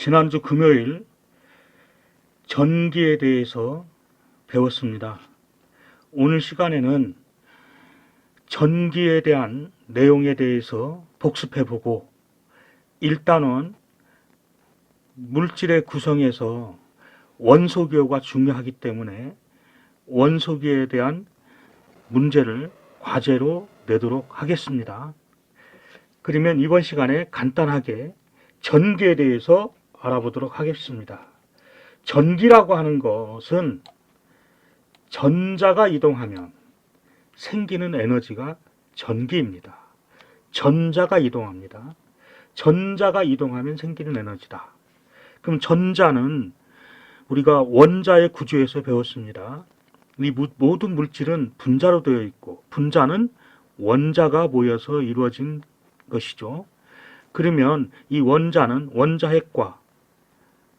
지난주 금요일 전기에 대해서 배웠습니다. 오늘 시간에는 전기에 대한 내용에 대해서 복습해 보고 일단은 물질의 구성에서 원소기호가 중요하기 때문에 원소기에 대한 문제를 과제로 내도록 하겠습니다. 그러면 이번 시간에 간단하게 전기에 대해서 알아보도록 하겠습니다. 전기라고 하는 것은 전자가 이동하면 생기는 에너지가 전기입니다. 전자가 이동합니다. 전자가 이동하면 생기는 에너지다. 그럼 전자는 우리가 원자의 구조에서 배웠습니다. 이 무- 모든 물질은 분자로 되어 있고 분자는 원자가 모여서 이루어진 것이죠. 그러면 이 원자는 원자핵과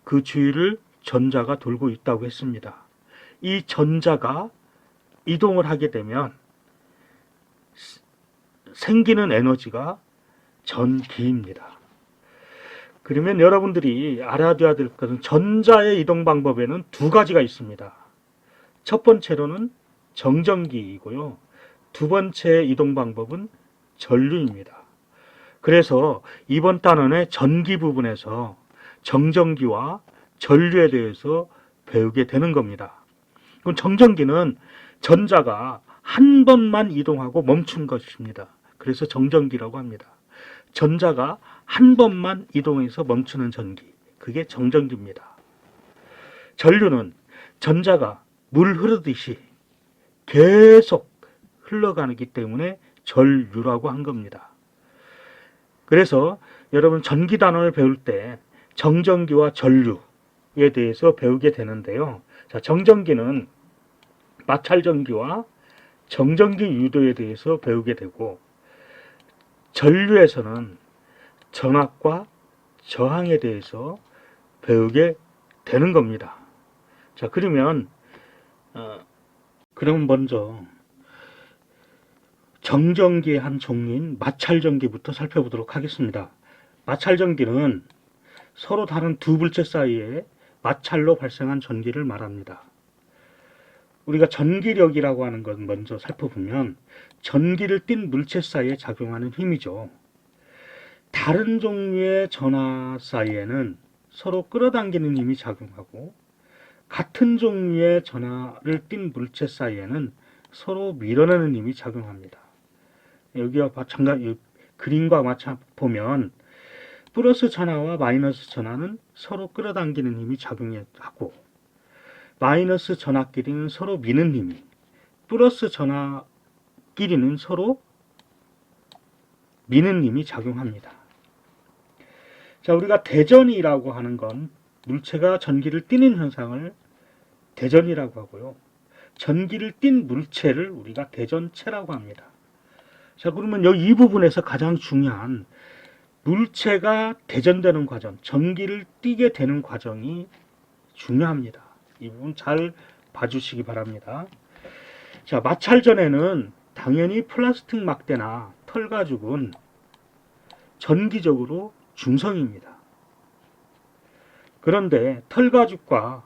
그 주위를 전자가 돌고 있다고 했습니다. 이 전자가 이동을 하게 되면 스- 생기는 에너지가 전기입니다. 그러면 여러분들이 알아둬야 될 것은 전자의 이동 방법에는 두 가지가 있습니다. 첫 번째로는 정전기이고요. 두 번째 이동 방법은 전류입니다. 그래서 이번 단원의 전기 부분에서 정전기와 전류에 대해서 배우게 되는 겁니다. 그럼 정전기는 전자가 한 번만 이동하고 멈춘 것입니다. 그래서 정전기라고 합니다. 전자가 한 번만 이동해서 멈추는 전기. 그게 정전기입니다. 전류는 전자가 물 흐르듯이 계속 흘러가기 때문에 전류라고 한 겁니다. 그래서 여러분 전기 단원을 배울 때 정전기와 전류에 대해서 배우게 되는데요. 자, 정전기는 마찰전기와 정전기 유도에 대해서 배우게 되고 전류에서는 전압과 저항에 대해서 배우게 되는 겁니다. 자, 그러면 어, 그럼 먼저 정전기의 한 종류인 마찰전기부터 살펴보도록 하겠습니다. 마찰전기는 서로 다른 두 물체 사이에 마찰로 발생한 전기를 말합니다. 우리가 전기력이라고 하는 것 먼저 살펴보면 전기를 띤 물체 사이에 작용하는 힘이죠. 다른 종류의 전화 사이에는 서로 끌어당기는 힘이 작용하고 같은 종류의 전하를 띤 물체 사이에는 서로 밀어내는 힘이 작용합니다. 여기와 이 그림과 마찬 보면 플러스 전하와 마이너스 전하는 서로 끌어당기는 힘이 작용하고 마이너스 전하끼리는 서로 미는 힘이 플러스 전하끼리는 서로 미는 힘이 작용합니다. 자, 우리가 대전이라고 하는 건 물체가 전기를 띠는 현상을 대전이라고 하고요. 전기를 띤 물체를 우리가 대전체라고 합니다. 자, 그러면 이 부분에서 가장 중요한 물체가 대전되는 과정, 전기를 띠게 되는 과정이 중요합니다. 이 부분 잘 봐주시기 바랍니다. 자, 마찰 전에는 당연히 플라스틱 막대나 털 가죽은 전기적으로 중성입니다. 그런데 털 가죽과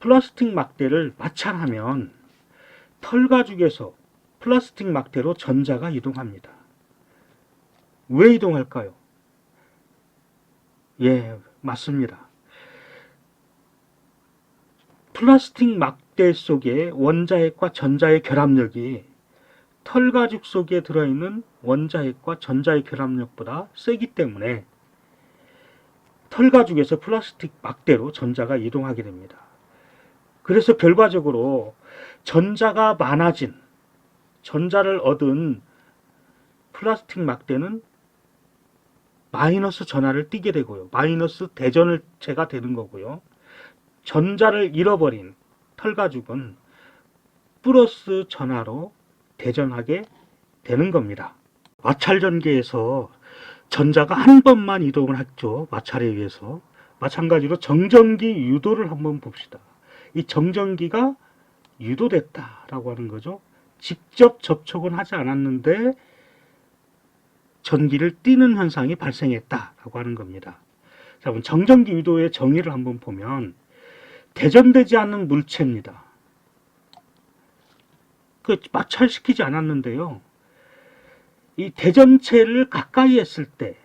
플라스틱 막대를 마찰하면 털 가죽에서 플라스틱 막대로 전자가 이동합니다. 왜 이동할까요? 예, 맞습니다. 플라스틱 막대 속에 원자핵과 전자의 결합력이 털가죽 속에 들어있는 원자핵과 전자의 결합력보다 세기 때문에 털가죽에서 플라스틱 막대로 전자가 이동하게 됩니다. 그래서 결과적으로 전자가 많아진 전자를 얻은 플라스틱 막대는 마이너스 전하를 띠게 되고요. 마이너스 대전을 제가 되는 거고요. 전자를 잃어버린 털가죽은 플러스 전하로 대전하게 되는 겁니다. 마찰 전기에서 전자가 한 번만 이동을 했죠. 마찰에 의해서. 마찬가지로 정전기 유도를 한번 봅시다. 이 정전기가 유도됐다라고 하는 거죠. 직접 접촉은 하지 않았는데 전기를 띠는 현상이 발생했다라고 하는 겁니다. 자, 그럼 정전기 유도의 정의를 한번 보면 대전되지 않는 물체입니다. 그 마찰시키지 않았는데요. 이 대전체를 가까이 했을 때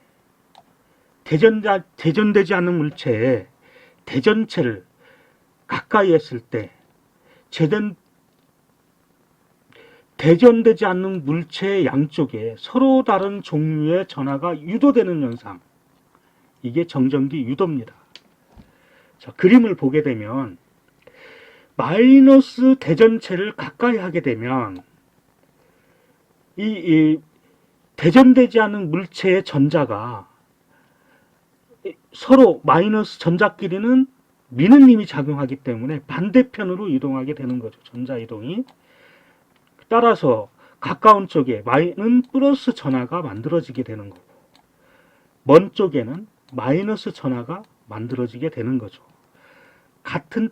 대전 대전되지 않는 물체에 대전체를 가까이 했을 때 재된 대전되지 않는 물체의 양쪽에 서로 다른 종류의 전하가 유도되는 현상. 이게 정전기 유도입니다. 자, 그림을 보게 되면 마이너스 대전체를 가까이 하게 되면 이, 이 대전되지 않은 물체의 전자가 서로 마이너스 전자끼리는 미는 힘이 작용하기 때문에 반대편으로 이동하게 되는 거죠. 전자 이동이. 따라서 가까운 쪽에 마이는 플러스 전하가 만들어지게 되는 거고 먼 쪽에는 마이너스 전하가 만들어지게 되는 거죠. 같은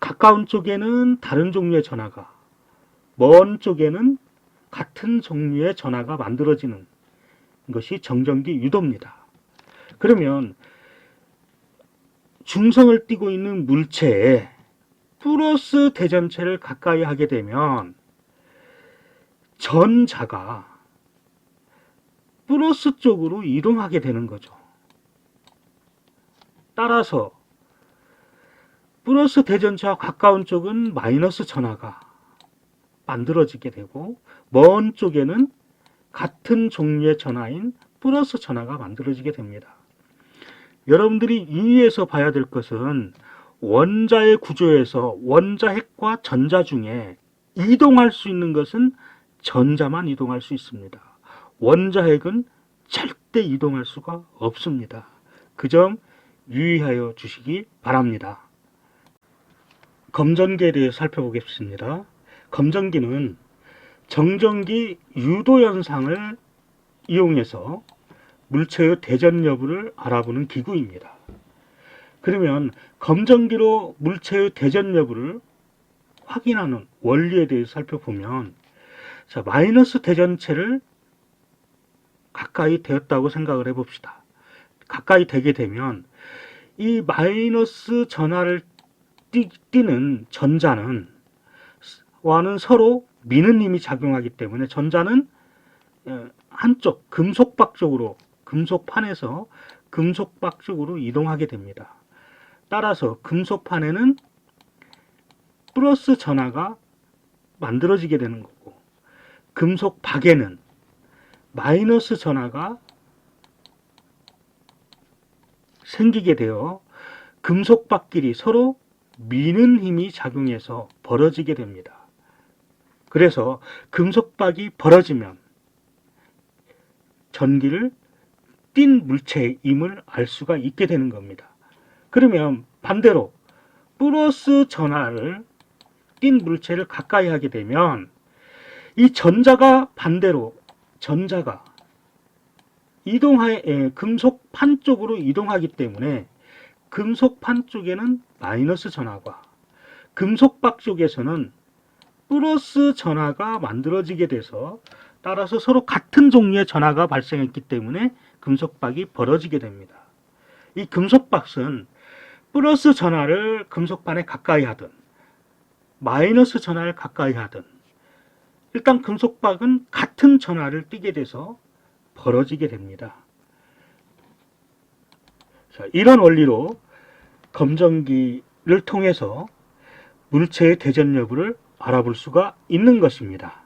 가까운 쪽에는 다른 종류의 전하가 먼 쪽에는 같은 종류의 전하가 만들어지는 것이 정전기 유도입니다. 그러면 중성을 띠고 있는 물체에 플러스 대전체를 가까이 하게 되면 전자가 플러스 쪽으로 이동하게 되는 거죠. 따라서 플러스 대전체와 가까운 쪽은 마이너스 전하가 만들어지게 되고 먼 쪽에는 같은 종류의 전하인 플러스 전하가 만들어지게 됩니다. 여러분들이 유의해서 봐야 될 것은 원자의 구조에서 원자 핵과 전자 중에 이동할 수 있는 것은 전자만 이동할 수 있습니다. 원자 핵은 절대 이동할 수가 없습니다. 그 점 유의하여 주시기 바랍니다. 검전기에 대해 살펴보겠습니다. 검전기는 정전기 유도 현상을 이용해서 물체의 대전 여부를 알아보는 기구입니다. 그러면 검전기로 물체의 대전 여부를 확인하는 원리에 대해 살펴보면 자, 마이너스 대전체를 가까이 되었다고 생각을 해봅시다. 가까이 되게 되면 이 마이너스 전하를 띠, 는 전자는 와는 서로 미는 힘이 작용하기 때문에 전자는 어, 한쪽 금속박 쪽으로 금속판에서 금속박 쪽으로 이동하게 됩니다. 따라서 금속판에는 플러스 전하가 만들어지게 되는 거고 금속 박에는 마이너스 전하가 생기게 되어 금속박끼리 서로 미는 힘이 작용해서 벌어지게 됩니다. 그래서 금속박이 벌어지면 전기를 띈 물체임을 알 수가 있게 되는 겁니다. 그러면 반대로 플러스 전하를 띈 물체를 가까이 하게 되면 이 전자가 반대로 전자가 이동하에 예, 금속판 쪽으로 이동하기 때문에 금속판 쪽에는 마이너스 전하가 금속박 쪽에서는 플러스 전하가 만들어지게 돼서 따라서 서로 같은 종류의 전하가 발생했기 때문에 금속박이 벌어지게 됩니다. 이 금속박은 플러스 전하를 금속판에 가까이 하든 마이너스 전하를 가까이 하든 일단 금속박은 같은 전하를 띠게 돼서 벌어지게 됩니다. 자, 이런 원리로 검정기를 통해서 물체의 대전 여부를 알아볼 수가 있는 것입니다.